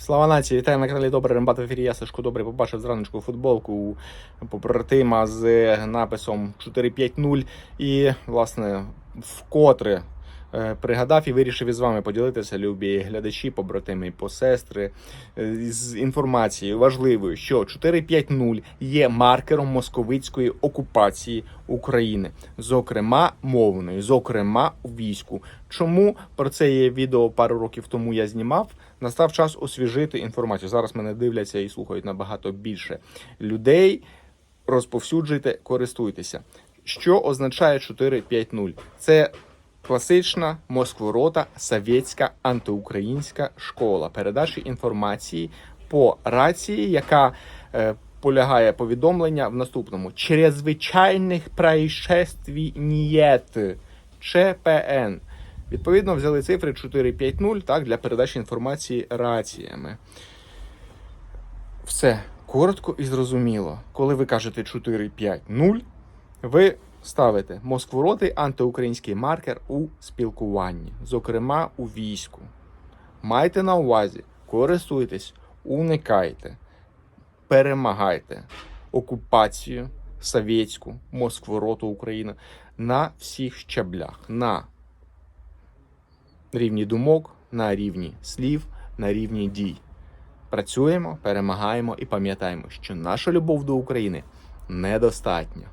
Слава нації, вітаю на каналі Добре Рембат в ефірі. Я Сашко добре побачив зраночку футболку побратима з написом 4-5-0 і, власне, вкотре пригадав і вирішив із вами поділитися, любі глядачі, побратими, посестри, е, з інформацією важливою, що 450 є маркером московицької окупації України, зокрема мовною, зокрема у війську. Чому про це є відео пару років тому я знімав? Настав час освіжити інформацію. Зараз мене дивляться і слухають набагато більше людей. Розповсюджуйте, користуйтеся. Що означає 450? Це класична москворота совєтська антиукраїнська школа передачі інформації по рації, яка е, полягає повідомлення в наступному: чрезвичайних происшествий нет. ЧПН. Відповідно, взяли цифри 450 так, для передачі інформації раціями. Все коротко і зрозуміло. Коли ви кажете 450, ви ставите москворотий антиукраїнський маркер у спілкуванні, зокрема у війську. Майте на увазі, користуйтесь, уникайте, перемагайте окупацію совєтську, москвороту України на всіх щаблях. на рівні думок, на рівні слів, на рівні дій. Працюємо, перемагаємо і пам'ятаємо, що наша любов до України недостатня.